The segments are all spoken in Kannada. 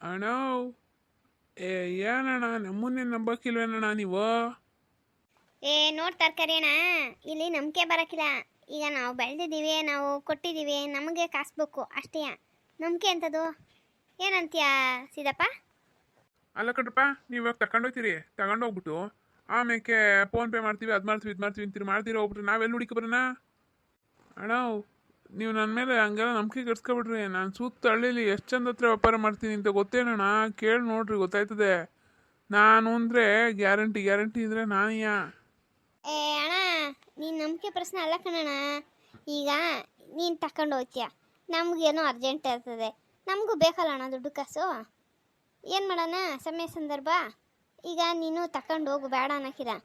ಅಣ್ಣ ಏ ಏನಣ್ಣ ನಮ್ಮನ್ನೇ ನಂಬಕ್ಕಿಲ್ವೇನಣ್ಣ ನೀವು? ಏ ನೋಡ್ ತರಕಾರಿ ಅಣ್ಣ ಇಲ್ಲಿ ನಂಬಿಕೆ ಬರೋಕ್ಕಿಲ್ಲ ಈಗ ನಾವು ಬೆಳೆದಿದ್ದೀವಿ ನಾವು ಕೊಟ್ಟಿದ್ದೀವಿ ನಮಗೆ ಕಾಸ್ಬೇಕು ಅಷ್ಟೇ. ನಂಬಿಕೆ ಅಂತದು ಏನಂತೀಯ ಸಿದಪ್ಪ ಅಲ್ಲ ಕಣ್ರಪ್ಪ ನೀವು ಇವಾಗ ತಗೊಂಡೋಗ್ತೀರಿ ತಗೊಂಡೋಗ್ಬಿಟ್ಟು ಆಮೇಲೆ ಫೋನ್ ಪೇ ಮಾಡ್ತೀವಿ ಅದು ಮಾಡ್ತೀವಿ ಇದು ಮಾಡ್ತೀವಿ ಅಂತೀರಿ ಮಾಡ್ತೀರಿ ಹೋಗ್ಬಿಟ್ರೆ ನಾವೆಲ್ಲಿ ಹುಡುಕಿ ಬರೋಣ? ಅಣ್ಣ ನೀವು ನನ್ನ ಮೇಲೆ ಹಂಗೆಲ್ಲ ನಂಬಿಕೆ ಕೆಡ್ಸ್ಕೊಬಿಡ್ರಿ. ನಾನು ಸುತ್ತ ಹಳ್ಳಿಲಿ ಎಷ್ಟು ಚಂದ ಹತ್ರ ವ್ಯಾಪಾರ ಮಾಡ್ತೀನಿ ಅಂತ ಗೊತ್ತೇನಣ್ಣ ಕೇಳಿ ನೋಡ್ರಿ, ಗೊತ್ತಾಯ್ತದೆ. ನಾನು ಅಂದರೆ ಗ್ಯಾರಂಟಿ ಗ್ಯಾರಂಟಿ ಅಂದರೆ ನಾನೀಯ ಏ ಅಣ್ಣ, ನೀನು ನಂಬಿಕೆ ಪ್ರಶ್ನೆ ಅಲ್ಲ ಕಣಣ್ಣ. ಈಗ ನೀನು ತಕೊಂಡು ಹೋಗ್ತೀಯ? ನಮಗೇನೋ ಅರ್ಜೆಂಟ್ ಇರ್ತದೆ. ನಮಗೂ ಬೇಕಲ್ಲ ಅಣ್ಣ ದುಡ್ಡು ಕಾಸು. ಏನು ಮಾಡೋಣ, ಸಮಯ ಸಂದರ್ಭ? ಈಗ ನೀನು ತಕೊಂಡು ಹೋಗು, ಬೇಡ ನಾವು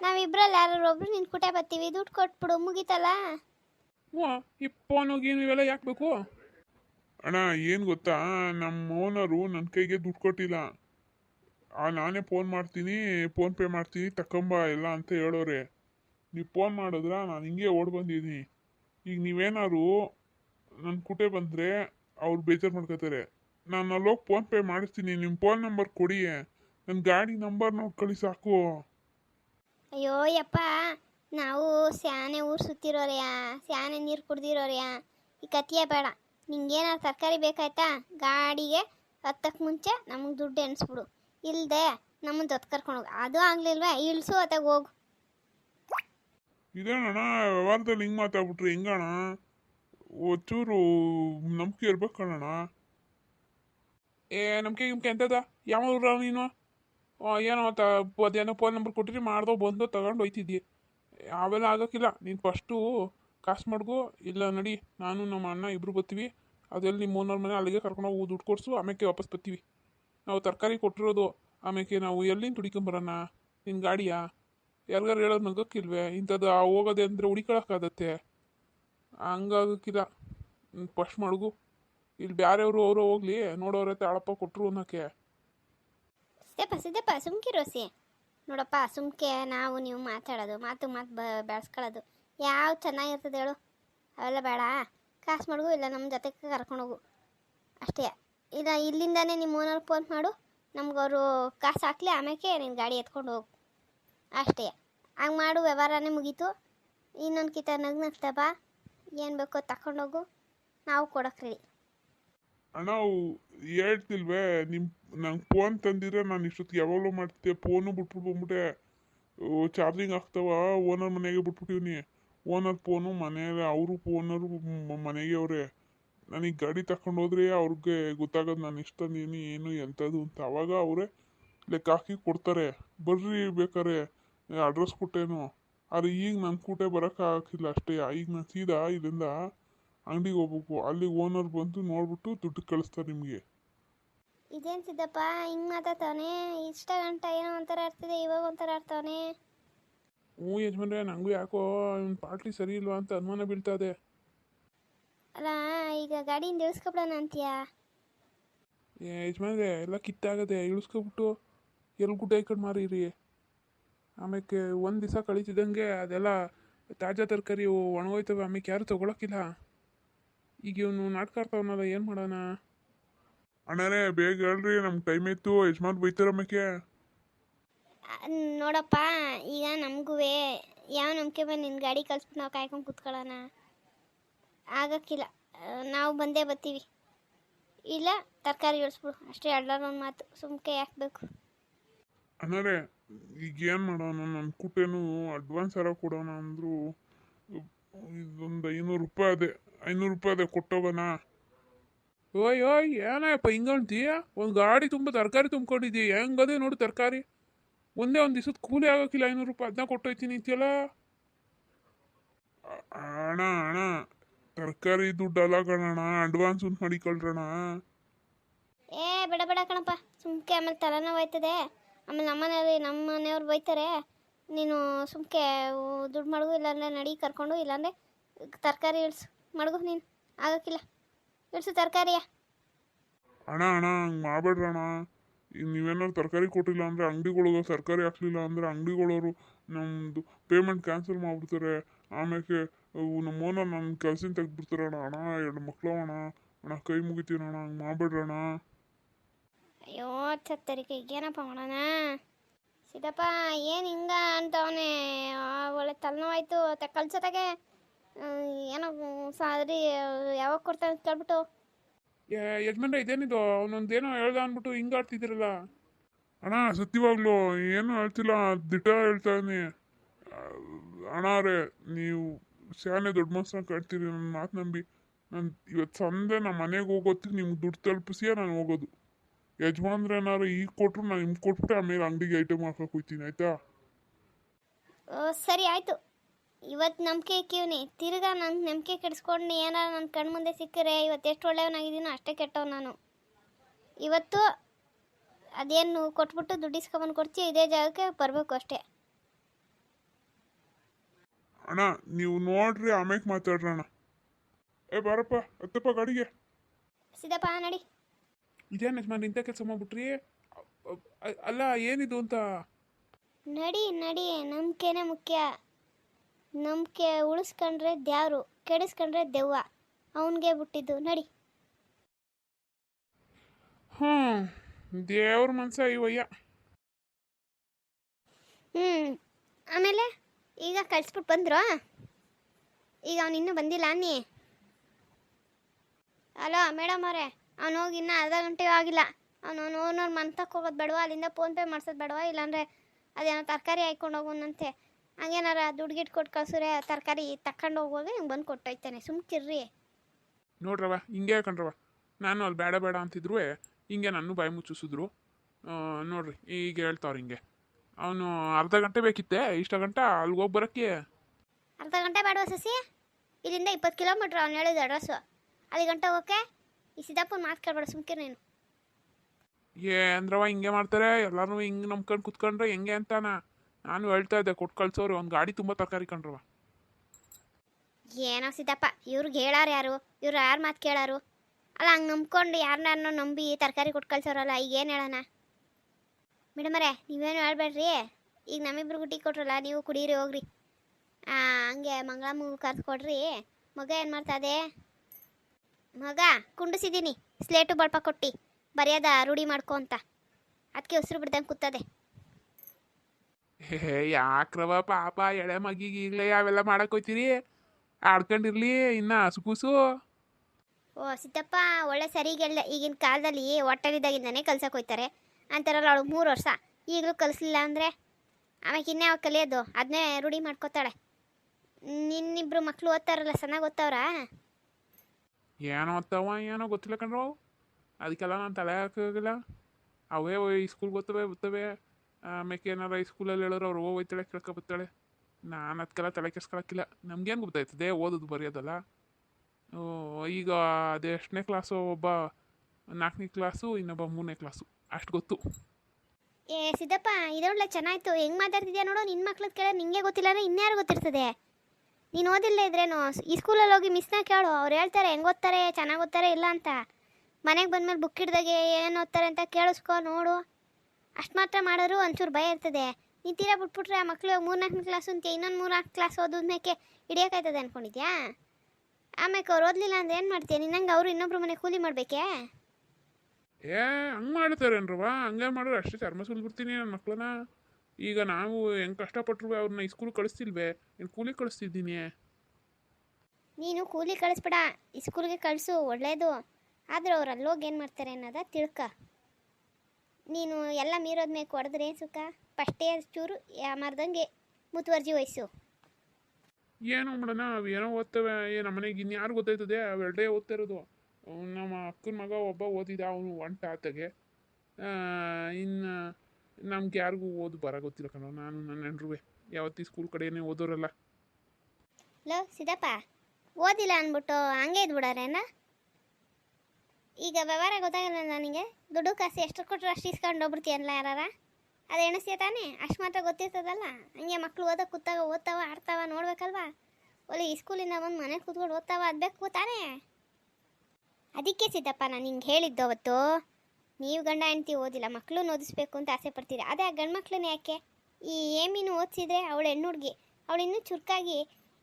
ನಾವಿಬ್ರಲ್ಲಿ ಯಾರು ಒಬ್ರು ನಿನ್ನ ಕುಟೆ ಬರ್ತೀವಿ. ದುಡ್ಡು ಕೊಟ್ಬಿಡು, ಮುಗೀತಲ್ಲ? ಹ್ಞೂ ಈ ಫೋನು ಗೀನು ಇವೆಲ್ಲ ಯಾಕೆ ಬೇಕು? ಅಣ್ಣ ಏನು ಗೊತ್ತಾ? ನಮ್ಮ ಓನರು ನನ್ನ ಕೈಗೆ ದುಡ್ಡು ಕೊಟ್ಟಿಲ್ಲ. ಆ ನಾನೇ ಫೋನ್ ಮಾಡ್ತೀನಿ ಫೋನ್ ಪೇ ಮಾಡ್ತೀನಿ ತಕೊಂಬ ಎಲ್ಲ ಅಂತ ಹೇಳೋರೆ. ನೀವು ಫೋನ್ ಮಾಡಿದ್ರ ನಾನು ಹಿಂಗೆ ಓಡ್ ಬಂದಿದ್ದೀನಿ. ಈಗ ನೀವೇನಾದ್ರು ನನ್ನ ಕುಟೆ ಬಂದರೆ ಅವ್ರು ಬೇಜಾರು ಮಾಡ್ಕೋತಾರೆ. ನಾನು ಅಲ್ಲೋಗಿ ಫೋನ್ ಪೇ ಮಾಡಿಸ್ತೀನಿ ನಿಮ್ಮ ಫೋನ್ ನಂಬರ್ ಕೊಡಿ. ನನ್ನ ಗಾಡಿ ನಂಬರ್ ನೋಡ್ಕೊಳ್ಳಿ ಸಾಕು. ಅಯ್ಯೋ ಯಪ್ಪ. ನಾವು ಸ್ಯಾನೆ ಊರು ಸುತ್ತಿರೋರ್ಯಾ ಸ್ಯಾನೆ ನೀರು ಕುಡ್ದಿರೋರ್ಯಾ ಈ ಕತ್ತಿಯೇ ಬೇಡ. ನಿಂಗೇನಾರು ತರಕಾರಿ ಬೇಕಾಯ್ತಾ? ಗಾಡಿಗೆ ಹತ್ತಕ್ಕೆ ಮುಂಚೆ ನಮಗೆ ದುಡ್ಡು ಎಣಿಸ್ಬಿಡು ಇಲ್ಲದೆ ನಮ್ಮನ್ನು ಜೊತೆ ಹೋಗು. ಅದು ಆಗ್ಲಿಲ್ವಾ? ಇಳಿಸು ಅತ್ತಾಗ ಹೋಗು. ಇದೇನಣ್ಣ, ವ್ಯವಹಾರದಲ್ಲಿ ಹಿಂಗೆ ಮಾತಾಡ್ಬಿಟ್ರಿ, ಹೆಂಗಣ್ಣ? ಒಚ್ಚೂರು ನಂಬಿಕೆ ಇರ್ಬೇಕಣ್ಣ ಏ, ನಂಬಿಕೆ ಗಿಮ್ಕೆ ಎಂತದ? ಯಾವ ಊರ ನೀನು? ಏನೋ ತ ಅದೇನೋ ಫೋನ್ ನಂಬರ್ ಕೊಟ್ಟಿರಿ, ಮಾಡ್ದೋ ಬಂದು ತಗೊಂಡು ಹೋಯ್ತಿದ್ದಿ. ಅವೆಲ್ಲ ಆಗೋಕ್ಕಿಲ್ಲ ನೀನು ಫಸ್ಟು ಕಾಸು ಮಾಡ್ಗೋ ಇಲ್ಲ ನಡಿ, ನಾನು ನಮ್ಮ ಅಣ್ಣ ಇಬ್ಬರು ಬರ್ತೀವಿ. ಅದೆಲ್ಲಿ ನಿಮ್ಮ ಓನರ್ ಮನೆ ಅಲ್ಲಿಗೆ ಕರ್ಕೊಂಡು ಹೋಗಿ ದುಡ್ಡು ಕೊಡ್ಸು ಆಮೇಲೆ ವಾಪಸ್ ಬರ್ತೀವಿ. ನಾವು ತರಕಾರಿ ಕೊಟ್ಟಿರೋದು ಆಮೇಲೆ ನಾವು ಎಲ್ಲಿಂದ ತುಡಿಕೊಂಬರೋಣ ನಿನ್ನ ಗಾಡಿಯಾ? ಯಾರಿಗಾರು ಹೇಳೋದು ನಗಕ್ಕಿಲ್ವೇ? ಇಂಥದ್ದು ಹೋಗೋದೆ ಅಂದರೆ ಹುಡಿಕೊಳಕ್ಕಾಗತ್ತೆ ಹಂಗಾಗಕ್ಕಿಲ್ಲ. ಫಸ್ಟ್ ಮಾಡ್ಗು ಇಲ್ಲಿ ಬೇರೆಯವರು ಅವರು ಹೋಗ್ಲಿ ನೋಡೋರೈತೆ ಅಳಪ್ಪ ಕೊಟ್ಟರು ಅನ್ನೋಕ್ಕೆ ಸುಮ್ಕಿರೋಸಿ ನೋಡಪ್ಪ, ಸುಮ್ಕೆ ನಾವು ನೀವು ಮಾತಾಡೋದು, ಮಾತು ಮಾತು ಬ, ಬೆಳೆಸ್ಕೊಳ್ಳೋದು. ಯಾವ ಚೆನ್ನಾಗಿರ್ತದೆ ಹೇಳು. ಅವೆಲ್ಲ ಬೇಡ. ಕಾಸು ಮಾಡು ಇಲ್ಲ ನಮ್ಮ ಜೊತೆಗೆ ಕರ್ಕೊಂಡೋಗು ಅಷ್ಟೇ. ಇಲ್ಲ ಇಲ್ಲಿಂದಾನೇ ನಿಮ್ಮ ಓನರ್ ಫೋನ್ ಮಾಡು. ನಮ್ಗೆ ಅವರು ಕಾಸು ಹಾಕ್ಲಿ ಆಮೇಲೆ ನೀನು ಗಾಡಿ ಎತ್ಕೊಂಡು ಹೋಗು. ಅಷ್ಟೇ. ಹಂಗೆ ಮಾಡು, ವ್ಯವಹಾರನೇ ಮುಗೀತು. ಇನ್ನೊಂದು ಕಿತ ನಗ್ ಬಾ ಏನು ಬೇಕೋ ತಗೊಂಡೋಗು ನಾವು ಕೊಡೋಕ್ರಿ. ಅಣ್ಣ ಹೇಳ್ತಿಲ್ವೇ ನಿಮ್ಮ ನಂಗೆ ಫೋನ್ ತಂದಿದ್ರೆ ನಾನು ಇಷ್ಟೊತ್ತಿಗೆ ಯಾವಾಗಲೂ ಮಾಡ್ತಿದ್ದೆ. ಫೋನು ಬಿಟ್ಬಿಟ್ಟು ಬಂದ್ಬಿಟ್ಟೆ. ಚಾರ್ಜಿಂಗ್ ಆಗ್ತಾವ. ಓನರ್ ಮನೆಗೆ ಬಿಟ್ಬಿಟ್ಟಿವ್ನಿ ಓನರ್ ಫೋನು ಮನೆಯಲ್ಲಿ ಅವರು ಓನರು ಮನೆಗೆ ಅವರೇ. ನನಗೆ ಗಾಡಿ ತಗೊಂಡು ಹೋದ್ರೆ ಅವ್ರಿಗೆ ಗೊತ್ತಾಗೋದು ನಾನು ಇಷ್ಟ ತಂದೀನಿ ಏನು ಎಂಥದ್ದು ಅಂತ. ಅವಾಗ ಅವರೇ ಲೆಕ್ಕ ಹಾಕಿ ಕೊಡ್ತಾರೆ. ಬರ್ರಿ ಬೇಕಾರೆ ಅಡ್ರೆಸ್ ಕೊಟ್ಟೇನು. ಆದರೆ ಈಗ ನನ್ನ ಕೂಟೆ ಬರೋಕ್ಕಾಗಿಲ್ಲ ಅಷ್ಟೇ. ಈಗ ನಾನು ಸೀದಾ ಇಲ್ಲಿಂದ ಅಂಗಡಿಗೆ ಹೋಗ್ಬೇಕು. ಅಲ್ಲಿ ಓನರ್ ಬಂದು ನೋಡ್ಬಿಟ್ಟು ದುಡ್ಡು ಕಳಿಸ್ತಾರೆ ನಿಮಗೆ. ಇದೇನು ಸಿದ್ದಪ್ಪ? ಹಿಂಗೆ ಮಾತಾಡ್ತಾವನೆ? ಇಷ್ಟ ಗಂಟ ಏನೋ ಒಂಥರ ಆಡ್ತಿದೆ ಇವಾಗ ಒಂಥರ ಆಡ್ತಾವನೆ ಹ್ಞೂ ಯಜಮಾನ್ರೆ ನನಗೂ ಯಾಕೋ ಇವ್ನ ಪಾರ್ಟಿ ಸರಿ ಇಲ್ವಾ ಅಂತ ಅನುಮಾನ ಬೀಳ್ತಾ ಇದೆ. ಅಲ್ಲ ಈಗ ಗಾಡಿಯಿಂದ ಇಳಿಸ್ಕೊಬಿಡೋಣ ಅಂತೀಯಾ? ಏ ಯಜಮಾನ್ರೆ ಎಲ್ಲ ಕಿತ್ತಾಗದೆ ಇಳಿಸ್ಕೊಬಿಟ್ಟು ಎಲ್ಲಿ ಗುಡ್ಡ ಇಕ್ಕಂಡು ಮಾರಿರಿ. ಆಮೇಲೆ ಒಂದು ದಿವಸ ಕಳೀತಿದ್ದಂಗೆ ಅದೆಲ್ಲ ತಾಜಾ ತರಕಾರಿ ಒಣಗೋಯ್ತವೆ ಆಮೇಲೆ ಯಾರು ತೊಗೊಳಕ್ಕಿಲ್ಲ. ಈಗ ಇವನು ನಾಟಕ ಆಡ್ತಾವನಲ್ಲ ಏನು ಮಾಡೋಣ? ಅಣ್ಣರೇ ಬೇಗ ಹೇಳ್ರಿ ನಮ್ ಟೈಮ್ ಇತ್ತು ಯಜಮಾನ್ ಬೈತಾರ ಮಕ್ಕೆ ನೋಡಪ್ಪ ಈಗ ನಮಗೂ ಯಾವ ನಂಬಿಕೆ ಬಂದು ನಿನ್ನ ಗಾಡಿ ಕಳ್ಸ್ಬಿಟ್ಟು ನಾವು ಕಾಯ್ಕೊಂಡು ಕೂತ್ಕೊಳ್ಳೋಣ. ಆಗಕ್ಕಿಲ್ಲ ನಾವು ಬಂದೇ ಬರ್ತೀವಿ. ಇಲ್ಲ ತರಕಾರಿ ಇಳಿಸ್ಬಿಡು ಅಷ್ಟೇ ಎಲ್ಲರೂ ಒಂದು ಮಾತು ಸುಮ್ಕೆ ಯಾಕೆ ಬೇಕು ಅಣ್ಣರೇ ಈಗ ಏನು ಮಾಡೋಣ ನನ್ನ ಕುಟೇನು ಅಡ್ವಾನ್ಸ್ ಯಾರ ಕೊಡೋಣ ಅಂದರು ಇದೊಂದು ಐನೂರು ರೂಪಾಯಿ ಅದೇ ಐನೂರು ರೂಪಾಯಿ ಅದೇ ಕೊಟ್ಟೋಗೋಣ. ಓಯ್ ಓಯ್ ಏನಪ್ಪ ಹಿಂಗಂತೀಯ ಒಂದು ಗಾಡಿ ತುಂಬ, ತರಕಾರಿ ತುಂಬ್ಕೊಂಡಿದ್ದೀಯ ಹೆಂಗದೆ ನೋಡು ತರಕಾರಿ. ಒಂದೇ ಒಂದು ದಿವಸದ ಕೂಲಿ ಆಗೋಕ್ಕಿಲ್ಲ ಐನೂರು ರೂಪಾಯಿ ಅದನ್ನ ಕೊಟ್ಟೋಯ್ತೀನಿ ಅಂತೀಯಲ್ಲ? ಅಣ್ಣ ಅಣ್ಣ, ತರಕಾರಿ ದುಡ್ಡಲ್ಲ ಕಣಣ್ಣ ಅಡ್ವಾನ್ಸ್ ಒಂದು ಮಾಡಿಕೊಳ್ಳೋಣ ಏ, ಬೇಡ ಬೇಡ ಕಣಪ್ಪ, ಸುಮ್ಕೆ ಆಮೇಲೆ ತಲೆನೋ ಹೋಯ್ತದೆ ಆಮೇಲೆ ನಮ್ಮ ಮನೆಯವ್ರಿ ನಮ್ಮ ಮನೆಯವ್ರು ಬೈತಾರೆ, ನೀನು ಸುಮ್ಕೆ ದುಡ್ಡು ಮಡಗು, ಇಲ್ಲಾಂದ್ರೆ ನಡಿ ಕರ್ಕೊಂಡು, ಇಲ್ಲಾಂದ್ರೆ ತರಕಾರಿ ಇಳಿಸು, ಮಾಡಗು ನೀನು ಆಗಕ್ಕಿಲ್ಲ ಇಳಿಸು ತರಕಾರಿಯ. ಅಣ್ಣ ಅಣ್ಣ ಹಂಗೆ ಮಾಡಬೇಡ್ರಣ್ಣ ಈಗ ನೀವೇನಾದ್ರು ತರಕಾರಿ ಕೊಟ್ಟಿಲ್ಲ ಅಂದರೆ ಅಂಗಡಿಗಳಿಗೆ ತರಕಾರಿ ಹಾಕ್ಲಿಲ್ಲ ಅಂದರೆ ಅಂಗಡಿಗಳವರು ನಮ್ಮದು ಪೇಮೆಂಟ್ ಕ್ಯಾನ್ಸಲ್ ಮಾಡಿಬಿಡ್ತಾರೆ. ಆಮೇಲೆ ನಮ್ಮ ಓನರ್ ನನ್ನ ಕೆಲಸಿನ ತೆಗೆದ್ಬಿಡ್ತಾರೆ ಅಣ್ಣ. ಅಣ್ಣ ಎರಡು ಮಕ್ಕಳು ಅಣ್ಣ. ಅಣ್ಣ ಕೈ ಮುಗಿತೀನಿ ಅಣ್ಣ. ಹಂಗೆ ಮಾಡಬೇಡ್ರಣ್ಣ ಅಯ್ಯೋ ಛತ್ತರಿಕೆ. ಏನಪ್ಪ ಮಾಡೋಣ? ಸಿದ್ದಪ್ಪ ಏನು ಹಿಂಗ ಅಂತವನೇ? ಒಳ್ಳೆ ತಲೆನೋವಾಯ್ತು. ತ ಕಲ್ಸೋತಾಗೆ ಏನೋ ಸಾರಿ ಯಾವಾಗ ಕೊಡ್ತಾನೆ ಅಂತ ಕೇಳ್ಬಿಟ್ಟು. ಯಜಮಾನ್ರ ಇದೇನಿದು? ಅವನೊಂದೇನೋ ಹೇಳ್ದ ಅಂದ್ಬಿಟ್ಟು ಹಿಂಗೆ ಆಡ್ತಿದ್ದೀರಲ್ಲ. ಅಣ್ಣ ಸತ್ಯವಾಗ್ಲು ಏನು ಹೇಳ್ತಿಲ್ಲ ದಿಟ ಹೇಳ್ತಾ ಇದೀನಿ ಅಣ್ಣ ರೇ ನೀವು ಶಾನೆ ದೊಡ್ಡ ಮನ್ಸನ್ನ ಕಟ್ತೀರಿ ನನ್ನ ಮಾತು ನಂಬಿ. ನಾನು ಇವತ್ತು ಸಂದೆ ನಮ್ಮ ಮನೆಗೆ ಹೋಗೋತ್ತಿಗೆ ನಿಮ್ಗೆ ದುಡ್ಡು ತಲುಪಿಸಿಯೇ ನಾನು ಹೋಗೋದು. ಯಜಮಾನ್ರ ಏನಾರು ಈಗ ಕೊಟ್ಟರು ನಾನು ನಿಮ್ಗೆ ಕೊಟ್ಬಿಟ್ಟು ಆಮೇಲೆ ಅಂಗಡಿಗೆ ಐಟಮ್ ಹಾಕಕ್ಕೆ ಹೋಗ್ತೀನಿ ಆಯಿತಾ? ಸರಿ ಆಯಿತು. ಇವತ್ತು ನಂಬಿಕೆ ಇಕ್ಕಿವ್ನಿ. ತಿರ್ಗಾ ನನ್ನ ನಂಬಿಕೆ ಕೆಡಿಸ್ಕೊಂಡು ಏನಾರ ನನ್ನ ಕಣ್ಣು ಮುಂದೆ ಸಿಕ್ಕರೆ ಇವತ್ತು ಎಷ್ಟು ಒಳ್ಳೆಯವನಾಗಿದ್ದೀನೋ ಅಷ್ಟೇ ಕೆಟ್ಟವ್ ನಾನು. ಇವತ್ತು ಅದೇನು ಕೊಟ್ಬಿಟ್ಟು ದುಡ್ಡು ಇಸ್ಕೊಂಬಂದು ಕೊಡ್ತೀವಿ ಇದೇ ಜಾಗಕ್ಕೆ ಬರಬೇಕು ಅಷ್ಟೇ. ಅಣ್ಣ ನೀವು ನೋಡ್ರಿ ಆಮೇಲೆ ಮಾತಾಡ್ರಿ ಅಣ್ಣ. ಏ ಬರಪ್ಪ ಹತ್ತಪ್ಪ ಗಾಡಿಗೆ. ಸಿದ್ದಪ್ಪ ನಡಿ. ಇದೇನು ಯಜಮಾನ್ ಇಂಥ ಕೆಲಸ ಮಾಡ್ಬಿಟ್ರಿ? ಅಲ್ಲ ಏನಿದು ಅಂತ? ನಡಿ ನಡಿ ನಂಬಿಕೆನೇ ಮುಖ್ಯ. ನಂಬಿಕೆ ಉಳಿಸ್ಕೊಂಡ್ರೆ ದ್ಯಾರು ಕೆಡಿಸ್ಕೊಂಡ್ರೆ ದೆವ್ವ. ಅವನಿಗೆ ಬಿಟ್ಟಿದ್ದು ನಡಿ. ಹ್ಞೂ ದೇವ್ರ ಮನ್ಸ ಇವಯ್ಯ ಹ್ಞೂ ಆಮೇಲೆ ಈಗ ಕಳಿಸ್ಬಿಟ್ಟು ಬಂದ್ರು? ಈಗ ಅವನು ಇನ್ನೂ ಬಂದಿಲ್ಲ ಅನ್ನಿ? ಅಲೋ ಮೇಡಮ್ ಅವರೇ ಅವ್ನು ಹೋಗಿ ಇನ್ನೂ ಅರ್ಧ ಗಂಟೆ ಆಗಿಲ್ಲ. ಅವನು ಅವ್ನು ಓನರ್ ಮಂತಕ್ಕೆ ಹೋಗೋದು ಬೇಡವಾ? ಅಲ್ಲಿಂದ ಫೋನ್ಪೇ ಮಾಡ್ಸೋದು ಬೇಡವಾ? ಇಲ್ಲಾಂದರೆ ಅದೇನೋ ತರಕಾರಿ ಹಾಕ್ಕೊಂಡು ಹೋಗೋನಂತೆ ಹಂಗೇನಾರ ದುಡ್ಡು ಗಿಟ್ ಕೊಟ್ಟು ಕಳ್ಸಿದ್ರೆ ತರಕಾರಿ ತಕೊಂಡು ಹೋಗುವಾಗ ಹಿಂಗೆ ಬಂದು ಕೊಟ್ಟೋಯ್ತಾನೆ. ಸುಮ್ಕಿರ್ರಿ ನೋಡ್ರವ ಹಿಂಗೆ ಕಣ್ರವ ನಾನು ಅಲ್ಲಿ ಬೇಡ ಬೇಡ ಅಂತಿದ್ರು ಹಿಂಗೆ ನನ್ನ ಬಾಯಿ ಮುಚ್ಚಿಸಿದ್ರು. ನೋಡ್ರಿ ಈಗ ಹೇಳ್ತಾವ್ರು ಹಿಂಗೆ. ಅವನು ಅರ್ಧ ಗಂಟೆ ಬೇಕಿತ್ತೆ ಇಷ್ಟ ಗಂಟೆ ಅಲ್ಲಿಗೆ ಹೋಗಿ ಬರೋಕ್ಕೆ. ಅರ್ಧ ಗಂಟೆ ಬೇಡವಾ ಸಸಿ? ಇಲ್ಲಿಂದ ಇಪ್ಪತ್ತು ಕಿಲೋಮೀಟ್ರ್ ಅವ್ನು ಹೇಳಿದ ಅಡ್ರೆಸ್ಸು ಅಲ್ಲಿ ಗಂಟೆ ಹೋಗಕ್ಕೆ? ಈ ಸಿದ್ದಪ್ಪನ ಮಾತು ಕೇಳ್ಬೇಡ ಸುಮ್ಕಿರ್ ನೀನು. ಏ ಅಂದ್ರವ ಹಿಂಗೆ ಮಾಡ್ತಾರೆ. ಎಲ್ಲರೂ ಹಿಂಗೆ ನಂಬ್ಕೊಂಡು ಕುತ್ಕೊಂಡ್ರೆ ಹೆಂಗೆ ಅಂತಾನ? ನಾನು ಹೇಳ್ತಾ ಇದ್ದೆ ಕೊಟ್ಟು ಕಳ್ಸೋರು ಗಾಡಿ ತುಂಬ ತರಕಾರಿ ಕಂಡ್ರವ. ಏನೋ ಸಿದ್ದಪ್ಪ, ಇವ್ರಿಗೆ ಹೇಳಾರು ಯಾರು? ಇವ್ರು ಯಾರು ಮಾತು ಕೇಳಾರು? ಅಲ್ಲ, ಹಂಗೆ ನಂಬ್ಕೊಂಡು ಯಾರನ್ನ ನಂಬಿ ತರಕಾರಿ ಕೊಟ್ಟು ಕಳ್ಸೋರಲ್ಲ, ಈಗ ಏನು ಹೇಳೋಣ? ಮೇಡಮರೇ, ನೀವೇನು ಹೇಳ್ಬೇಡ್ರಿ? ಈಗ ನಮ್ಮಿಬ್ರಿಗೂ ಟೀ ಕೊಟ್ರಲ್ಲ, ನೀವು ಕುಡೀರಿ, ಹೋಗ್ರಿ. ಹಂಗೆ ಮಂಗಳಮ್ಮಗೂ ಕರ್ದು ಕೊಡ್ರಿ. ಮಗ ಏನು ಮಾಡ್ತಾದೆ ಮಗ ಕುಂಡಿಸಿದ್ದೀನಿ ಸ್ಲೇಟು ಬಳಪ ಕೊಟ್ಟು. ಬರೆಯೋದ ರೂಢಿ ಮಾಡ್ಕೊ ಅಂತ. ಅದಕ್ಕೆ ಉಸಿರು ಬಿಡ್ದಂಗೆ ಕೂತದೆ. ಹೇ ಯಾಕ್ರವ ಪಾಪ ಎಳೆ ಮಗಿಗೆ ಈಗಲೇ ಅವೆಲ್ಲ ಮಾಡಕ್ ಹೋಯ್ತೀರಿ? ಆಡ್ಕೊಂಡಿರ್ಲಿ ಇನ್ನ ಅಸುಕುಸು ಓ ಸಿದ್ದಪ್ಪ ಒಳ್ಳೆ ಸರಿಗೆಲ್ಲ ಈಗಿನ ಕಾಲದಲ್ಲಿ ಹೊಟ್ಟೆಲಿದ್ದಾಗಿಂದನೇ ಕಲ್ಸಕ್ಕೆ ಹೋಯ್ತಾರೆ. ಅಂತಾರಲ್ಲ ಅವಳು ಮೂರು ವರ್ಷ ಈಗಲೂ ಕಲಿಸ್ಲಿಲ್ಲ ಅಂದರೆ? ಆಮೇಲೆ ಇನ್ನೇ ಅವ ಕಲಿಯೋದು ಅದನ್ನೇ ರೂಢಿ ಮಾಡ್ಕೋತಾಳೆ. ನಿನ್ನಿಬ್ರು ಮಕ್ಕಳು ಓದ್ತಾರಲ್ಲ ಚೆನ್ನಾಗಿ ಓದ್ತಾವ್ರ? ಏನೋ ಓದ್ತಾವ ಏನೋ ಗೊತ್ತಿಲ್ಲ ಕಣ್ರು. ಅದಕ್ಕೆಲ್ಲ ನಾನು ತಲೆ ಹಾಕೋಗಿಲ್ಲ ಅವೇ ಸ್ಕೂಲ್ ಸ್ಕೂಲ್ಗೆ ಓದ್ತವೆ ಬರ್ತವೆ ಆಮೇಲೆ ಏನಾರ ಸ್ಕೂಲಲ್ಲಿ ಹೇಳೋರು ಅವ್ರು ಹೋಯ್ತಾಳೆ ಕೇಳ್ಕೊ ಬರ್ತಾಳೆ ನಾನು ಅದಕ್ಕೆಲ್ಲ ತಲೆ ಕೆಡ್ಸ್ಕೊಳಕ್ಕಿಲ್ಲ. ನಮ್ಗೇನು ಗೊತ್ತಾಯ್ತದೆ? ಓದೋದು ಬರೆಯೋದಲ್ಲ ಓ, ಈಗ ಎಷ್ಟನೇ ಕ್ಲಾಸು ಒಬ್ಬ ನಾಲ್ಕನೇ ಕ್ಲಾಸು ಇನ್ನೊಬ್ಬ ಮೂರನೇ ಕ್ಲಾಸು ಅಷ್ಟು ಗೊತ್ತು. ಏ ಸಿದ್ದಪ್ಪ ಇದೊಳ್ಳೆ ಚೆನ್ನಾಯ್ತು. ಹೆಂಗೆ ಮಾತಾಡ್ತಿದ್ಯಾ ನೋಡು? ನಿನ್ನ ಮಕ್ಳದ್ದು ಕೇಳೋ ನಿಂಗೆ ಗೊತ್ತಿಲ್ಲ ಅಂದ್ರೆ ಇನ್ಯಾರು ಗೊತ್ತಿರ್ತದೆ? ನೀನು ಓದಿಲ್ಲ ಇದ್ರೇನು? ಈ ಸ್ಕೂಲಲ್ಲಿ ಹೋಗಿ ಮಿಸ್ನ ಕೇಳು. ಅವ್ರು ಹೇಳ್ತಾರೆ ಹೆಂಗೆ ಓದ್ತಾರೆ? ಚೆನ್ನಾಗಿ ಓದ್ತಾರೆ? ಇಲ್ಲ ಅಂತ. ಮನೆಗೆ ಬಂದ್ಮೇಲೆ ಬುಕ್ ಹಿಡ್ದಾಗೆ ಏನು ಓದ್ತಾರೆ ಅಂತ ಕೇಳಿಸ್ಕೊ ನೋಡು. ಅಷ್ಟು ಮಾತ್ರ ಮಾಡೋರು ಒಂಚೂರು ಭಯ ಇರ್ತದೆ. ನೀನು ತೀರಾ ಬಿಟ್ಬಿಟ್ರೆ ಆ ಮಕ್ಕಳು ಮೂರ್ನಾಲ್ಕನೇ ಕ್ಲಾಸ್ ಅಂತ ಇನ್ನೊಂದು ಮೂರ್ನಾಲ್ಕು ಕ್ಲಾಸ್ ಓದಿದ್ಮೇಕೆ ಹಿಡಿಯೋಕಾಯ್ತದೆ ಅಂದ್ಕೊಂಡಿದ್ಯಾ ಆಮೇಲೆ ಅವ್ರು ಓದಲಿಲ್ಲ ಅಂದ್ರೆ ಏನು ಮಾಡ್ತೀಯ? ನಿನ್ನಂಗೆ ಅವರು ಇನ್ನೊಬ್ರು ಮನೆ ಕೂಲಿ ಮಾಡಬೇಕೇ? ಏ ಹಂಗೆ ಮಾಡ್ತಾರೇನ್ರವ ಹಂಗೆ ಮಾಡಿದ್ರೆ ಅಷ್ಟೇ ಚರ್ಮ ಸುಲ್ಬಿಡ್ತೀನಿ ನನ್ನ ಮಕ್ಕಳನ್ನ ಈಗ ನಾವು ಹೆಂಗೆ ಕಷ್ಟಪಟ್ಟರು ಅವ್ರನ್ನ ಸ್ಕೂಲ್ ಕಳಿಸ್ತಿಲ್ವೇ? ಏನು ಕೂಲಿ ಕಳಿಸ್ತಿದ್ದೀನಿ. ನೀನು ಕೂಲಿ ಕಳಿಸ್ಬೇಡ. ಸ್ಕೂಲ್ಗೆ ಕಳಿಸು ಒಳ್ಳೆಯದು ಆದರೆ ಅವ್ರು ಅಲ್ಲೋಗಿ ಏನು ಮಾಡ್ತಾರೆ ಅನ್ನೋದ ತಿಳ್ಕ. ನೀನು ಎಲ್ಲ ಮೀರೋದ್ಮೇಲೆ ಹೊಡೆದ್ರೆ ಏನ್ ಸುಖ? ಫಸ್ಟೇ ಚೂರು ಮಾರ್ದಂಗೆ ಮುತುವರ್ಜಿ ವಹಿಸು. ಏನೋ ಮಾಡೋಣ ಅವು ಏನೋ ಓದ್ತವೆ ಏ ನಮ್ಮ ಮನೆಗೆ ಇನ್ಯಾರು ಗೊತ್ತಾಯ್ತದೆ? ಅವೆರಡೇ ಓದ್ತಾ ಇರೋದು. ನಮ್ಮ ಅಕ್ಕನ ಮಗ ಒಬ್ಬ ಓದಿದ ಅವನು ಒಂಟ ಆತಗೆ ಇನ್ನು ನಮ್ಗೆ ಯಾರಿಗೂ ಓದು ಬರ ಗೊತ್ತಿಲ್ಲ ಕಣ ನಾನು ನನ್ನ ನೆಂಟ್ರುವೆ ಯಾವತ್ತಿ ಸ್ಕೂಲ್ ಕಡೆನೇ ಓದೋರಲ್ಲ. ಲೋ ಸಿದ್ದಪ್ಪ ಓದಿಲ್ಲ ಅಂದ್ಬಿಟ್ಟು ಹಂಗೆ ಇದ್ಬಿಡಾರೇನ? ಈಗ ವ್ಯವಹಾರ ಗೊತ್ತಾಗಲ್ಲ ನನಗೆ ದುಡ್ಡು ಕಾಸು ಎಷ್ಟು ಕೊಟ್ಟರು ಅಷ್ಟು ಇಸ್ಕೊಂಡು ಹೋಗ್ಬಿಡ್ತೀಯಲ್ಲ ಯಾರಾರ? ಅದು ಎಣಿಸ್ತೀಯ ತಾನೇ? ಅಷ್ಟು ಮಾತ್ರ ಗೊತ್ತಿರ್ತದಲ್ಲ? ಹಂಗೆ ಮಕ್ಕಳು ಓದೋ ಕೂತಾಗ ಓದ್ತಾವ, ಆಡ್ತಾವ, ನೋಡ್ಬೇಕಲ್ವಾ? ಒಲಿ ಸ್ಕೂಲಿಂದ ಬಂದು ಮನೆ ಕೂತ್ಕೊಂಡು ಓದ್ತಾವ, ಅದು ಬೇಕು ತಾನೇ? ಅದಕ್ಕೆ ಸಿದ್ದಪ್ಪ, ನಾನು ಹಿಂಗೆ ಹೇಳಿದ್ದು ಅವತ್ತು. ನೀವು ಗಂಡ, ಹೆಂಡ್ತಿ ಓದಿಲ್ಲ ಮಕ್ಕಳನ್ನ ಓದಿಸ್ಬೇಕು ಅಂತ ಆಸೆ ಪಡ್ತೀರಿ. ಅದೇ ಆ ಗಂಡು ಮಕ್ಳನ್ನ ಯಾಕೆ? ಈ ಏಮಿನೂ ಓದಿಸಿದ್ರೆ ಅವಳು ಹೆಣ್ಣು ಹುಡುಗಿ ಅವಳು ಇನ್ನೂ ಚುರುಕಾಗಿ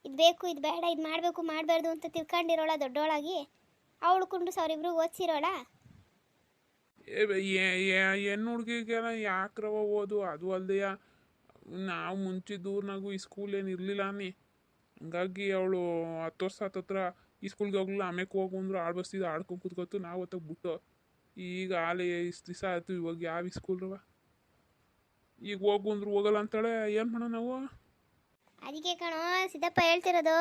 ಇದು ಬೇಕು, ಇದು ಬೇಡ, ಇದು ಮಾಡಬೇಕು, ಮಾಡಬಾರ್ದು ಅಂತ ತಿಳ್ಕೊಂಡಿರೋಳ ದೊಡ್ಡೋಳಾಗಿ. ಅವಳು ಕುಂಡು ಅವರಿಬ್ರು ಓದಿಸಿರೋಳ? ಹೆಣ್ಣು ಹುಡುಗಿಗೆಲ್ಲ ಯಾಕ್ರವ ಓದು? ಅದು ಅಲ್ದೆಯ ನಾವು ಮುಂಚಿದ್ದೂರ್ನಾಗೂ ಈ ಸ್ಕೂಲ್ ಏನು ಇರಲಿಲ್ಲ ಅನ್ನಿ. ಹಂಗಾಗಿ ಅವಳು ಹತ್ತು ವರ್ಷ ಹತ್ತತ್ರ ಈ ಸ್ಕೂಲ್ಗೆ ಹೋಗ್ಲಿಲ್ಲ ಆಮೇಲೆ ಹೋಗು ಅಂದ್ರು ಆಡ್ ಬಸ್ತಿದ್ದು ಆಡ್ಕೊಂಡು ಕೂತ್ಕೊತು ನಾವು ಹೊತ್ತಾಗ ಬಿಟ್ಟು. ಈಗ ಆಲೆ ಇಷ್ಟು ದಿವಸ ಆಯ್ತು ಇವಾಗ ಯಾವ ಸ್ಕೂಲ್ರವ ಈಗ ಹೋಗು ಅಂದ್ರು ಹೋಗಲ್ಲ ಅಂತಾಳೆ ಏನು ಮಾಡೋಣ ನಾವು? ಅದಕ್ಕೆ ಕಣೋ ಸಿದ್ದಪ್ಪ ಹೇಳ್ತಿರೋದು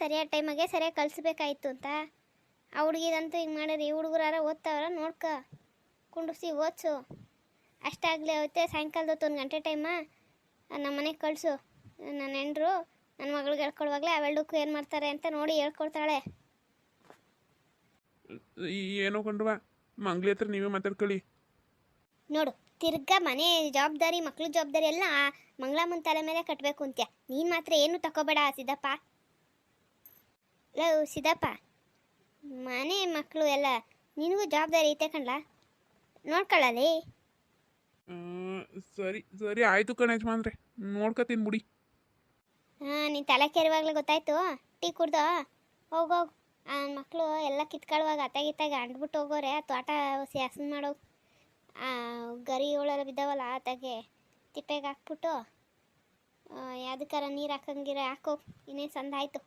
ಸರಿಯಾದ ಟೈಮಗೆ ಸರಿಯಾಗಿ ಕಲಿಸ್ಬೇಕಾಯ್ತು ಅಂತ. ಆ ಹುಡುಗಿದಂತೂ ಹಿಂಗೆ ಮಾಡ್ಯಾರ ಈ ಹುಡುಗರಾರ ಓದ್ತಾವ್ರ? ನೋಡ್ಕ. ಕುಂಡಿಸಿ ಓದಿಸು. ಅಷ್ಟಾಗಲಿ ಹೋಯ್ತೆ. ಸಾಯಂಕಾಲದ ಹೊತ್ತು ಒಂದು ಗಂಟೆ ಟೈಮ ನಮ್ಮ ಮನೆಗೆ ಕಳಿಸು. ನನ್ನ ಹೆಂಡ್ರು ನನ್ನ ಮಗಳಿಗೆ ಹೇಳ್ಕೊಡುವಾಗಲೇ ಅವೆಲ್ಲಕ್ಕೂ ಏನು ಮಾಡ್ತಾರೆ ಅಂತ ನೋಡಿ ಹೇಳ್ಕೊಡ್ತಾಳೆ. ಏನೋ ಕಂಡ್ರವ ಮಂಗ್ಲಿ ಹತ್ರ ನೀವೇ ಮಾತಾಡ್ಕೊಳ್ಳಿ. ನೋಡು ತಿರ್ಗಾ ಮನೆ ಜವಾಬ್ದಾರಿ ಮಕ್ಳ ಜವಾಬ್ದಾರಿ ಎಲ್ಲ ಮಂಗಳಮ್ಮನ ತಲೆ ಮೇಲೆ ಕಟ್ಟಬೇಕು ಅಂತ್ಯ. ನೀನು ಮಾತ್ರ ಏನು ತಗೋಬೇಡ ಸಿದ್ದಪ್ಪ. ಲವ್ ಸಿದ್ದಪ್ಪ. ಮನೆ ಮಕ್ಕಳು ಎಲ್ಲ ನಿನಗೂ ಜವಾಬ್ದಾರಿ ಐತೆ ಕಣ್ಲ? ನೋಡ್ಕೊಳ್ಳಲಿ. ಸರಿ ಸರಿ ಆಯಿತು ಕಣ ಯಜಮಾನ್ರೆ. ನೋಡ್ಕೊತೀನಿ ಬಿಡಿ. ಹಾಂ ನೀನು ತಲೆ ಕೆರುವಾಗ್ಲೇ ಗೊತ್ತಾಯ್ತು? ಟೀ ಕುಡ್ದು? ಹೋಗೋಗು ಆ ಮಕ್ಕಳು ಎಲ್ಲ ಕಿತ್ಕೊಳ್ಳುವಾಗ ಅತ್ತಾಗಿತ್ತಾಗ ಅಂಡ್ಬಿಟ್ಟು ಹೋಗೋರೆ ಆ ತೋಟ ಹಸನ್ ಮಾಡೋ. ಆ ಗರಿಗಳೆಲ್ಲ ಬಿದ್ದಾವಲ್ಲ ಆತಾಗೆ ತಿಪ್ಪೆಗೆ ಹಾಕ್ಬಿಟ್ಟು ಯಾವ್ದಕ್ಕಾರ ನೀರು ಹಾಕಂಗಿರ ಹಾಕೋ. ಇನ್ನೇನು ಸಂದ ಆಯಿತು